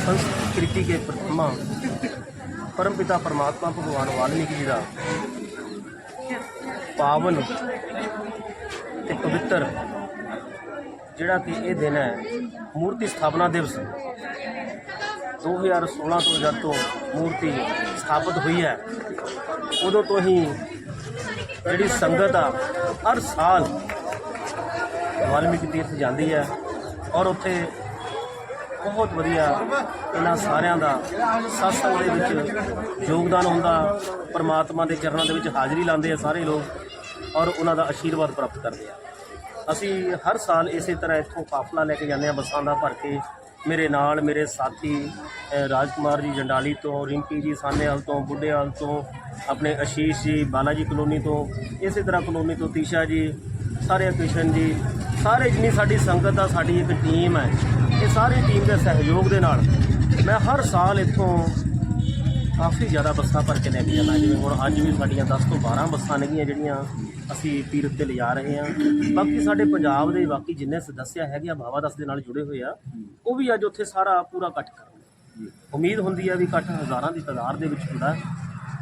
संस्कृति के प्रथमा परमपिता परमात्मा भगवान वाल्मीकि जी ਦਾ ਪਾਵਨ ਤੇ ਪਵਿੱਤਰ ਜਿਹੜਾ ਕਿ ਇਹ ਦਿਨ ਹੈ ਮੂਰਤੀ ਸਥਾਪਨਾ ਦਿਵਸ 2016 ਤੋਂ ਜਦ ਤੋਂ ਮੂਰਤੀ ਸਥਾਪਿਤ ਹੋਈ ਹੈ ਉਦੋਂ ਤੋਂ ਹੀ ਜਿਹੜੀ ਸੰਗਤ ਆ ਹਰ ਸਾਲ ਵਾਲਮੀਕੀ ਤੀਰਥ ਜਾਂਦੀ ਹੈ ਔਰ ਉੱਥੇ ਬਹੁਤ ਵਧੀਆ ਇਹਨਾਂ ਸਾਰਿਆਂ ਦਾ ਸਤਸੰਗ ਦੇ ਵਿੱਚ ਯੋਗਦਾਨ ਹੁੰਦਾ ਪਰਮਾਤਮਾ ਦੇ ਚਰਨਾਂ ਦੇ ਵਿੱਚ ਹਾਜ਼ਰੀ ਲਾਉਂਦੇ ਆ ਸਾਰੇ ਲੋਕ ਔਰ ਉਹਨਾਂ ਦਾ ਆਸ਼ੀਰਵਾਦ ਪ੍ਰਾਪਤ ਕਰਦੇ ਆ। ਅਸੀਂ ਹਰ ਸਾਲ ਇਸੇ ਤਰ੍ਹਾਂ ਇੱਥੋਂ ਕਾਫਲਾ ਲੈ ਕੇ ਜਾਂਦੇ ਆ ਬੱਸਾਂ ਦਾ ਭਰ ਕੇ। ਮੇਰੇ ਨਾਲ ਮੇਰੇ ਸਾਥੀ ਅ, ਰਾਜਕੁਮਾਰ ਜੀ ਜੰਡਾਲੀ ਤੋਂ ਰਿੰਕੀ ਜੀ ਸਾਨੇਵਾਲ ਤੋਂ ਬੁੱਢੇਵਾਲ ਤੋਂ ਆਪਣੇ ਆਸ਼ੀਸ਼ ਜੀ ਬਾਲਾਜੀ ਕਲੋਨੀ ਤੋਂ ਇਸੇ ਤਰ੍ਹਾਂ ਕਲੋਨੀ ਤੋਂ ਤੀਸ਼ਾ ਜੀ ਸਾਰੇ ਕ੍ਰਿਸ਼ਨ ਜੀ ਸਾਰੇ ਜਿੰਨੀ ਸਾਡੀ ਸੰਗਤ ਆ, ਸਾਡੀ ਇੱਕ ਟੀਮ ਹੈ ਇਹ ਸਾਰੀ ਟੀਮ ਦੇ ਸਹਿਯੋਗ ਦੇ ਨਾਲ ਮੈਂ ਹਰ ਸਾਲ ਇੱਥੋਂ ਕਾਫੀ ਜ਼ਿਆਦਾ ਬੱਸਾਂ ਭਰ ਕੇ ਲੈ ਕੇ ਜਾਂਦਾ। ਜਿਵੇਂ ਹੁਣ ਅੱਜ ਵੀ ਸਾਡੀਆਂ 10 ਤੋਂ 12 ਬੱਸਾਂ ਨੇਗੀਆਂ ਜਿਹੜੀਆਂ ਅਸੀਂ ਤੀਰਥ ਤੇ ਲਿਜਾ ਰਹੇ ਹਾਂ। ਬਾਕੀ ਸਾਡੇ ਪੰਜਾਬ ਦੇ ਬਾਕੀ ਜਿੰਨੇ ਸਦੱਸਿਆ ਹੈਗੇ ਆ ਬਾਬਾ ਦਸ ਦੇ ਨਾਲ ਜੁੜੇ ਹੋਏ ਆ, ਉਹ ਵੀ ਅੱਜ ਉੱਥੇ ਸਾਰਾ ਪੂਰਾ ਇਕੱਠ ਕਰਨਗੇ ਉਮੀਦ ਹੁੰਦੀ ਹੈ ਵੀ ਇਕੱਠ ਹਜ਼ਾਰਾਂ ਦੀ ਤਾਦਾਦ ਦੇ ਵਿੱਚ ਹੁੰਦਾ ਹੈ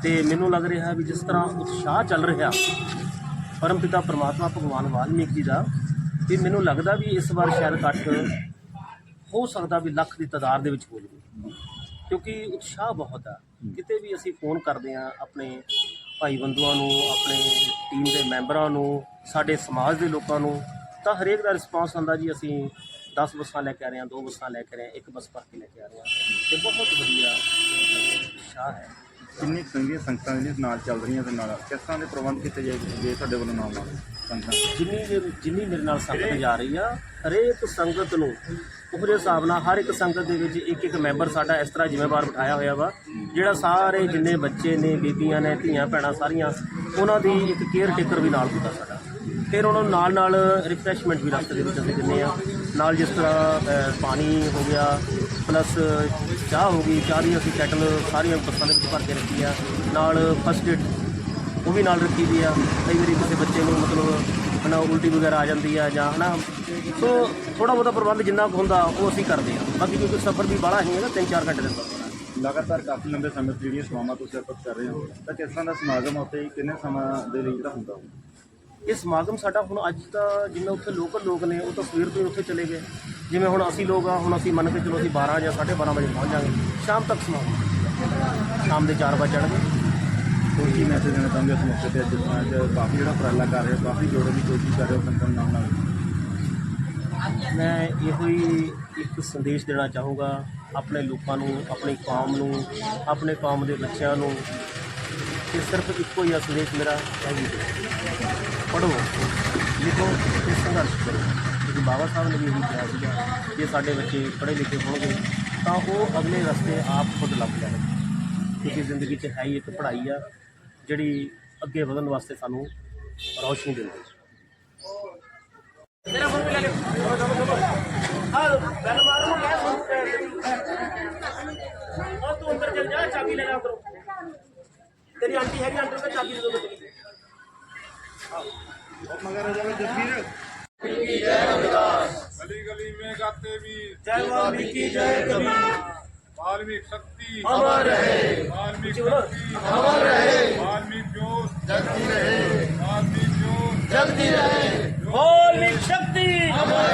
ਤੇ ਮੈਨੂੰ ਲੱਗ ਰਿਹਾ ਵੀ ਜਿਸ ਤਰ੍ਹਾਂ ਉਤਸ਼ਾਹ ਚੱਲ ਰਿਹਾ, ਪਰਮਪਿਤਾ ਪ੍ਰਮਾਤਮਾ ਭਗਵਾਨ ਵਾਲਮੀਕ ਜੀ ਦਾ ਵੀ ਮੈਨੂੰ ਲੱਗਦਾ ਵੀ ਇਸ ਵਾਰ ਸ਼ਾਇਦ ਇਕੱਠ ਹੋ ਸਕਦਾ ਵੀ ਲੱਖ ਦੀ ਤਾਦਾਦ ਦੇ ਵਿੱਚ ਹੋ ਜਾਵੇ। ਕਿਉਂਕਿ ਉਤਸ਼ਾਹ ਬਹੁਤ ਆ। ਕਿਤੇ ਵੀ ਅਸੀਂ ਫੋਨ ਕਰਦੇ ਆ ਆਪਣੇ ਭਾਈ ਬੰਧੂਆਂ ਨੂੰ ਆਪਣੇ ਟੀਮ ਦੇ ਮੈਂਬਰਾਂ ਨੂੰ ਸਾਡੇ ਸਮਾਜ ਦੇ ਲੋਕਾਂ ਨੂੰ ਤਾਂ ਹਰੇਕ ਦਾ ਰਿਸਪਾਂਸ ਹੁੰਦਾ ਜੀ ਅਸੀਂ 10 ਬੱਸਾਂ ਲੈ ਕੇ ਆ ਰਹੇ ਹਾਂ ਦੋ ਬੱਸਾਂ ਲੈ ਕੇ ਆ ਰਹੇ ਹਾਂ ਇੱਕ ਬੱਸ ਭਰ ਕੇ ਲੈ ਕੇ ਆ ਰਹੇ ਹਾਂ। ਤੇ ਬਹੁਤ ਵਧੀਆ ਉਤਸ਼ਾਹ ਹੈ। ਕਿੰਨੀ ਸੰਗੀਤ ਸੰਗਤਾਂ ਜਿਹੜੀਆਂ ਨਾਲ ਚੱਲ ਰਹੀਆਂ ਤੇ ਨਾਲ ਕਿਸ ਤਰ੍ਹਾਂ ਦੇ ਪ੍ਰਬੰਧ ਕੀਤੇ ਜਾਏ ਜੇ ਤੁਹਾਡੇ ਵੱਲੋਂ ਨਾਲ ਨਾਲ ਸੰਗਤਾਂ? ਜਿੰਨੀ ਜੇ- ਜਿੰਨੀ ਮੇਰੇ ਨਾਲ ਸੰਗਤ ਜਾ ਰਹੀ ਆ, ਹਰੇਕ ਸੰਗਤ ਨੂੰ ਉਹਦੇ ਹਿਸਾਬ ਨਾਲ ਹਰ ਇੱਕ ਸੰਗਤ ਦੇ ਵਿੱਚ ਇੱਕ ਇੱਕ ਮੈਂਬਰ ਸਾਡਾ ਇਸ ਤਰ੍ਹਾਂ ਜ਼ਿੰਮੇਵਾਰ ਬਿਠਾਇਆ ਹੋਇਆ ਵਾ, ਜਿਹੜਾ ਸਾਰੇ ਜਿੰਨੇ ਬੱਚੇ ਨੇ, ਬੀਬੀਆਂ ਨੇ, ਧੀਆਂ, ਭੈਣਾਂ ਸਾਰੀਆਂ, ਉਹਨਾਂ ਦੀ ਇੱਕ ਕੇਅਰ ਟੇਕਰ ਵੀ ਨਾਲ ਹੁੰਦਾ ਸਾਡਾ। ਫਿਰ ਉਹਨਾਂ ਨੂੰ ਨਾਲ ਨਾਲ ਰਿਫਰੈਸ਼ਮੈਂਟ ਵੀ ਰਸਤੇ ਦੇ ਵਿੱਚ ਅਸੀਂ ਦਿੰਦੇ ਆ ਨਾਲ ਜਿਸ ਤਰ੍ਹਾਂ ਪਾਣੀ ਹੋ ਗਿਆ ਪਲੱਸ ਚਾਹ ਹੋ ਗਈ, ਚਾਹ ਦੀ ਅਸੀਂ ਕੈਟਲ ਸਾਰੀਆਂ ਬੱਸਾਂ ਦੇ ਵਿੱਚ ਭਰ ਕੇ ਰੱਖੀ ਆ। ਨਾਲ ਫਸਟ ਏਡ ਉਹ ਵੀ ਨਾਲ ਰੱਖੀ ਵੀ ਆ। ਕਈ ਵਾਰੀ ਕਿਸੇ ਬੱਚੇ ਨੂੰ ਮਤਲਬ ਹਨਾ ਉਲਟੀ ਵਗੈਰਾ ਆ ਜਾਂਦੀ ਆ ਜਾਂ ਹਨਾ। ਸੋ ਥੋੜਾ ਬਹੁਤਾ ਪ੍ਰਬੰਧ ਜਿੰਨਾ ਕੁ ਹੁੰਦਾ, ਉਹ ਅਸੀਂ ਕਰਦੇ ਆ ਬਾਕੀ ਕਿਉਂਕਿ ਸਫ਼ਰ ਵੀ ਬਾਹਲਾ ਹੀ ਹੈ ਨਾ 3-4 ਘੰਟੇ ਦਾ ਸਫ਼ਰ। ਹੈ ਲਗਾਤਾਰ ਕਾਫੀ ਲੰਬੇ ਸਮੇਂ ਤੋਂ ਜਿਹੜੀਆਂ ਸੇਵਾਵਾਂ ਤੁਸੀਂ ਅਰਪਿਤ ਕਰ ਰਹੇ ਹੋ, ਤਾਂ ਕਿਸ ਤਰ੍ਹਾਂ ਦਾ ਸਮਾਗਮ ਆ ਉੱਤੇ ਕਿੰਨੇ ਸਮਾਂ ਦੇ ਲਈ ਜਿਹੜਾ ਹੁੰਦਾ? ਇਹ ਸਮਾਗਮ ਸਾਡਾ ਹੁਣ ਅੱਜ ਦਾ ਜਿਵੇਂ ਉੱਥੇ ਲੋਕਲ ਲੋਕ ਨੇ ਉਹ ਤਾਂ ਸਵੇਰ ਤੋਂ ਹੀ ਉੱਥੇ ਚਲੇ ਗਏ। ਜਿਵੇਂ ਹੁਣ ਅਸੀਂ ਲੋਕ ਆ ਹੁਣ ਅਸੀਂ ਮੰਨ ਕੇ ਚਲੋ ਅਸੀਂ 12 ਜਾਂ 12:30 ਵਜੇ ਪਹੁੰਚ ਜਾਵਾਂਗੇ। ਸ਼ਾਮ ਤੱਕ ਸਮਾਗਮ ਸ਼ਾਮ ਦੇ 4 ਵਜੇ ਚੜ੍ਹਗੇ ਹੋਰ ਕੀ ਮੈਸੇਜ ਦੇਣਾ ਚਾਹੁੰਦੇ ਇਸ ਮੌਕੇ ਤੇ ਅੱਜ ਅੱਜ ਕਾਫੀ ਜਿਹੜਾ ਉਪਰਾਲਾ ਕਰ ਰਹੇ ਹੋ ਕਾਫੀ ਜੋੜਨ ਦੀ ਕੋਸ਼ਿਸ਼ ਕਰ ਰਹੇ ਹੋ ਸੰਗਤਾਂ ਨਾਲ ਨਾਲ। ਮੈਂ ਇਹੋ ਹੀ ਇੱਕ ਸੰਦੇਸ਼ ਦੇਣਾ ਚਾਹੂੰਗਾ ਆਪਣੇ ਲੋਕਾਂ ਨੂੰ ਆਪਣੀ ਕੌਮ ਨੂੰ ਆਪਣੇ ਕੌਮ ਦੇ ਬੱਚਿਆਂ ਨੂੰ। ਕਿ ਸਿਰਫ ਇੱਕੋ ਹੀ ਸੰਦੇਸ਼ ਮੇਰਾ ਹੈ ਜੀ ਪੜੋ ਲਿਖੋ ਤੇ ਸੰਘਰਸ਼ ਕਰੋ। ਕਿਉਂਕਿ ਬਾਬਾ ਸਾਹਿਬ ਨੇ ਵੀ ਇਹੀ ਕਿਹਾ ਸੀਗਾ ਜੇ ਸਾਡੇ ਬੱਚੇ ਪੜ੍ਹੇ ਲਿਖੇ ਹੋਣਗੇ, ਤਾਂ ਉਹ ਅਗਲੇ ਰਸਤੇ ਆਪ ਖੁਦ ਲੱਭ ਜਾਣਗੇ ਕਿਉਂਕਿ ਜ਼ਿੰਦਗੀ 'ਚ ਹੈ ਹੀ ਇੱਕ ਪੜ੍ਹਾਈ ਆ, ਜਿਹੜੀ ਅੱਗੇ ਵਧਣ ਵਾਸਤੇ ਸਾਨੂੰ ਰੌਸ਼ਨੀ ਦਿੰਦੀ ਮੇਰਾ ਫੋਨ ਲੈ ਲਿਓ ਹਾਂ ਬੈਲ ਮਾਰੂ। ਲੈ ਉਹ ਤੂੰ ਅੰਦਰ ਚਲ ਜਾ, ਚਾਬੀ ਲੈ ਜਾ ਕਰੋ ਤੇਰੀ ਆਂਟੀ ਹੈਗੀ ਅੰਦਰ ਤੇ ਚਾਬੀ ਦੇ ਦੋ मगर जसवीर गली गली में गाते वीर जय वाल्मीकि जय कबीर वाल्मीकि शक्ति अमर रहे वाल्मीकि शक्ति अमर रहे वाल्मीकि जोश जगती रहे वाल्मीकि जोश जगती रहे वाल्मीकि शक्ति अमर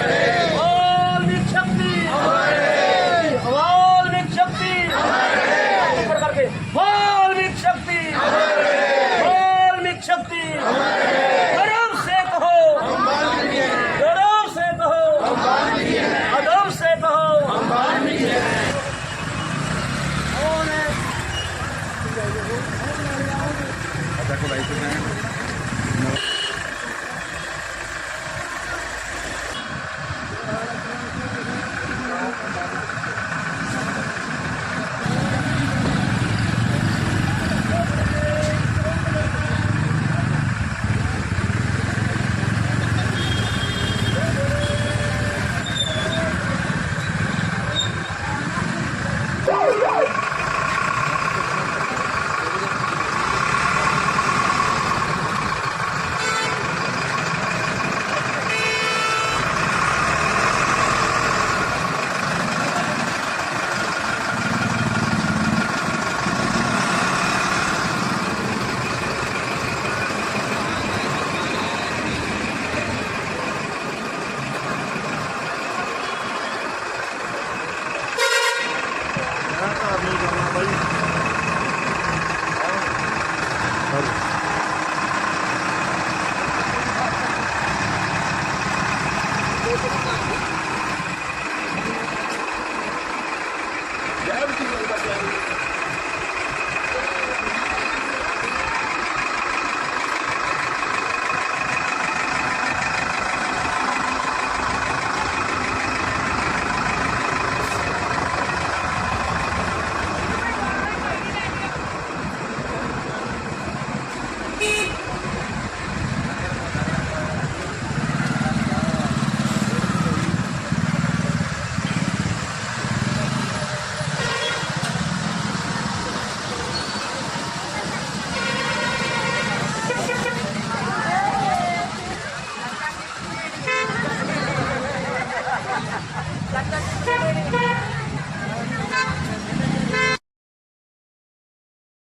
को लाइसेंस है